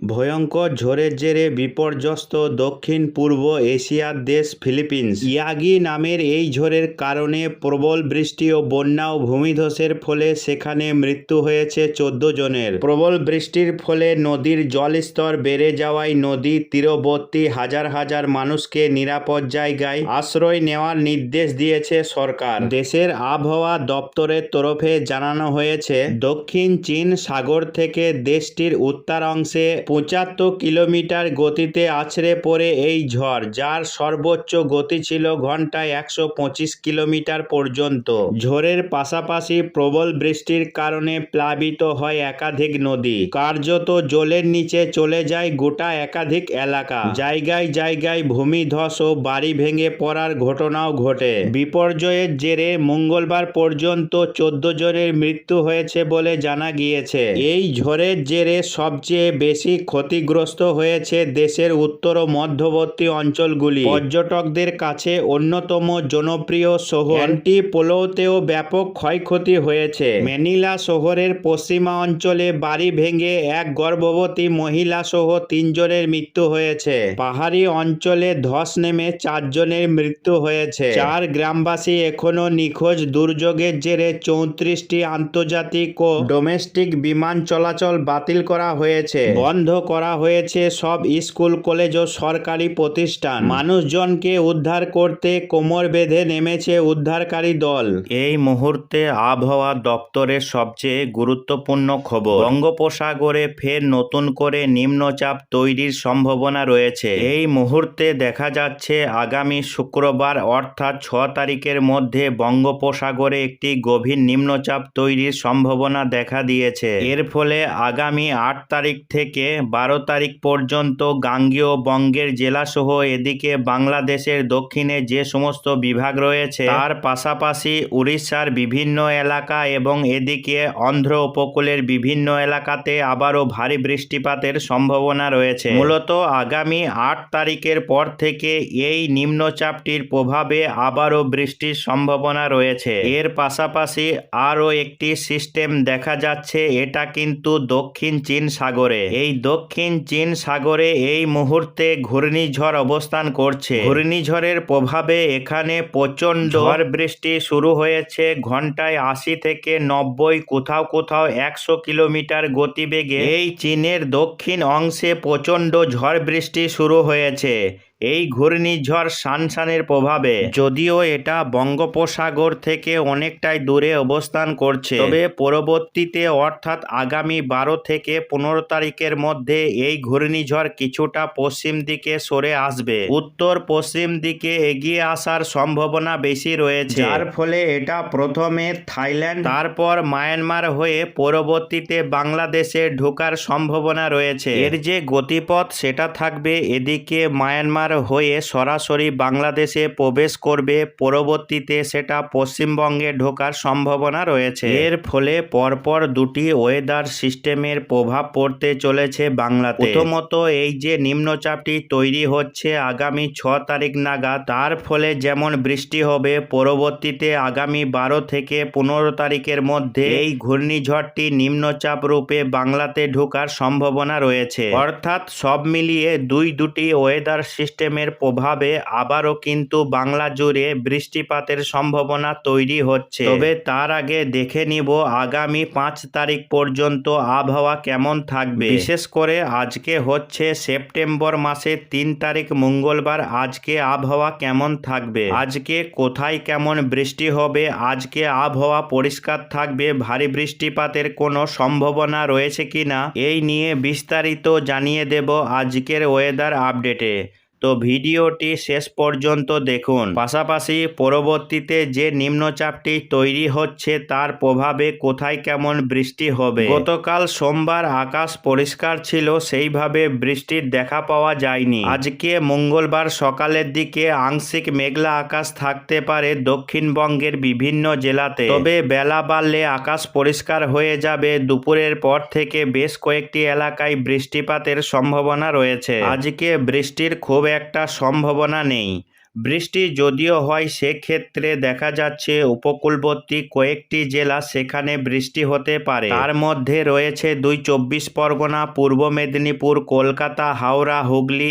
ভয়ঙ্কর ঝড়ের জেরে বিপর্যস্ত দক্ষিণ পূর্ব এশিয়ার দেশ ফিলিপিন্স। ইয়াগি নামের এই ঝড়ের কারণে প্রবল বৃষ্টি ও বন্যা ও ভূমিধসের ফলে সেখানে মৃত্যু হয়েছে চোদ্দ জনের। প্রবল বৃষ্টির ফলে নদীর জলস্তর বেড়ে যাওয়ায় নদী তীরবর্তী হাজার হাজার মানুষকে নিরাপদ জায়গায় আশ্রয় নেওয়ার নির্দেশ দিয়েছে সরকার। দেশের আবহাওয়া দপ্তরের তরফে জানানো হয়েছে, দক্ষিণ চীন সাগর থেকে দেশটির উত্তরাংশে পঁচাত্তর কিলোমিটার গতিতে আছড়ে পড়ে এই ঝড়, যার সর্বোচ্চ গতি ছিল ঘন্টায় একশো পঁচিশ কিলোমিটার পর্যন্ত। ঝড়ের পাশাপাশি প্রবল বৃষ্টির কারণে প্লাবিত হয় একাধিক নদী। কার্যত জলের নিচে চলে যায় গোটা একাধিক এলাকা। জায়গায় জায়গায় ভূমিধস ও বাড়ি ভেঙে পড়ার ঘটনাও ঘটে। বিপর্যয়ের জেরে মঙ্গলবার পর্যন্ত চোদ্দ জনের মৃত্যু হয়েছে বলে জানা গিয়েছে। এই ঝড়ের জেরে সবচেয়ে বেশি ক্ষতিগ্রস্ত হয়েছে দেশের উত্তর ও মধ্যবর্তী অঞ্চলগুলি। পর্যটকদের কাছে অন্যতম জনপ্রিয় শহর। অ্যান্টিপোলোতেও ব্যাপক ক্ষয়ক্ষতি হয়েছে। ম্যানিলা শহরের পশ্চিমা অঞ্চলে বাড়ি ভেঙে এক গর্ভবতী মহিলা সহ তিনজনের মৃত্যু হয়েছে। পাহাড়ি অঞ্চলে ধস নেমে চারজনের মৃত্যু হয়েছে। চার গ্রামবাসী এখনও নিখোঁজ। দুর্যোগের জেরে চৌত্রিশটি আন্তর্জাতিক ও ডোমেস্টিক বিমান চলাচল বাতিল করা হয়েছে। বন্ধ করা হয়েছে সব স্কুল, কলেজ ও সরকারি প্রতিষ্ঠান। মানুষজনকে উদ্ধার করতে কোমর বেঁধে নেমেছে উদ্ধারকারী দল। এই মুহূর্তে আবহাওয়া দপ্তরের সবচেয়ে গুরুত্বপূর্ণ খবর, বঙ্গোপসাগরে ফের নতুন করে নিম্নচাপ তৈরির সম্ভাবনা রয়েছে। এই মুহূর্তে দেখা যাচ্ছে আগামী শুক্রবার, অর্থাৎ ছ তারিখের মধ্যে বঙ্গোপসাগরে একটি গভীর নিম্নচাপ তৈরির সম্ভাবনা দেখা দিয়েছে। এর ফলে আগামী আট তারিখ থেকে বারো তারিখ পর্যন্ত গাঙ্গেয় বঙ্গের জেলাসহ এদিকে বাংলাদেশের দক্ষিণে যে সমস্ত বিভাগ রয়েছে, তার পাশাপাশি উড়িষ্যার বিভিন্ন এলাকা এবং এদিকে অন্ধ্র উপকূলের বিভিন্ন এলাকাতে আবারও ভারী বৃষ্টিপাতের সম্ভাবনা রয়েছে। মূলত আগামী আট তারিখের পর থেকে এই নিম্নচাপটির প্রভাবে আবারও বৃষ্টির সম্ভাবনা রয়েছে। এর পাশাপাশি আরও একটি সিস্টেম দেখা যাচ্ছে, এটা কিন্তু দক্ষিণ চীন সাগরে। এই দক্ষিণ চীন সাগরে এই মুহূর্তে ঘূর্ণিঝড় অবস্থান করছে। ঘূর্ণিঝড়ের প্রভাবে এখানে প্রচণ্ড ঝড় বৃষ্টি শুরু হয়েছে। ঘন্টায় আশি থেকে নব্বই, কোথাও কোথাও একশো কিলোমিটার গতিবেগে। এই চীনের দক্ষিণ অংশে প্রচণ্ড ঝড় বৃষ্টি শুরু হয়েছে। এই ঘূর্ণিঝড় সানসানের প্রভাবে। যদিও এটা বঙ্গোপসাগর থেকে অনেকটাই দূরে অবস্থান করছে। তবে পরবর্তীতে অর্থাৎ আগামী বারো থেকে পনেরো তারিখের মধ্যে এই ঘূর্ণিঝড় কিছুটা পশ্চিম দিকে সরে আসবে। উত্তর পশ্চিম দিকে এগিয়ে আসার সম্ভাবনা বেশি রয়েছে। যার ফলে এটা প্রথমে থাইল্যান্ড তারপর মায়ানমার হয়ে পরবর্তীতে বাংলাদেশে ঢোকার সম্ভাবনা রয়েছে। এর যে গতিপথ সেটা থাকবে এদিকে মায়ানমার হয়ে সরাসরি বাংলাদেশে প্রবেশ করবে, পরবর্তীতে সেটা পশ্চিমবঙ্গে ঢোকার সম্ভাবনা রয়েছে। এর ফলে পরপর দুটি ওয়েদার সিস্টেমের প্রভাব পড়তে চলেছে বাংলাতে। প্রথমত এই যে নিম্নচাপটি তৈরি হচ্ছে আগামী ছ তারিখ নাগাদ, তার ফলে যেমন বৃষ্টি হবে, পরবর্তীতে আগামী বারো থেকে পনেরো তারিখের মধ্যে এই ঘূর্ণিঝড়টি নিম্নচাপ রূপে বাংলাতে ঢোকার সম্ভাবনা রয়েছে। অর্থাৎ সব মিলিয়ে দুই দুটি ওয়েদার সিস্টেমের প্রভাবে আবারও কিন্তু বাংলা জুড়ে বৃষ্টিপাতের সম্ভাবনা তৈরি হচ্ছে। তবে তার আগে দেখে নিব আগামী পাঁচ তারিখ পর্যন্ত আবহাওয়া কেমন থাকবে। বিশেষ করে আজকে হচ্ছে সেপ্টেম্বর মাসের তিন তারিখ মঙ্গলবার আজকে আবহাওয়া কেমন থাকবে? আজকে কোথায় কেমন বৃষ্টি হবে? আজকে আবহাওয়া পরিষ্কার থাকবে? ভারী বৃষ্টিপাতের কোনো সম্ভাবনা রয়েছে কিনা? এই নিয়ে বিস্তারিত জানিয়ে দেব আজকের ওয়েদার আপডেটে তো ভিডিওটি শেষ পর্যন্ত দেখুন। পাশাপাশি পরবর্তীতে যে নিম্নচাপটি তৈরি হচ্ছে তার প্রভাবে কোথায় কেমন বৃষ্টি হবে? গতকাল সোমবার আকাশ পরিষ্কার ছিল, সেইভাবে বৃষ্টির দেখা পাওয়া যায়নি। আজকে মঙ্গলবার সকালের দিকে আংশিক মেঘলা আকাশ থাকতে পারে দক্ষিণবঙ্গের বিভিন্ন জেলাতে। তবে বেলা বাড়লে আকাশ পরিষ্কার হয়ে যাবে। দুপুরের পর থেকে বেশ কয়েকটি এলাকায় বৃষ্টিপাতের সম্ভাবনা রয়েছে। আজকে বৃষ্টির খুব একটা সম্ভাবনা নেই। বৃষ্টি যদিও হয়, সেক্ষেত্রে দেখা যাচ্ছে উপকূলবর্তী কয়েকটি জেলা সেখানে বৃষ্টি হতে পারে। তার মধ্যে রয়েছে দুই চব্বিশ পরগনা, পূর্ব মেদিনীপুর, কলকাতা, হাওড়া, হুগলি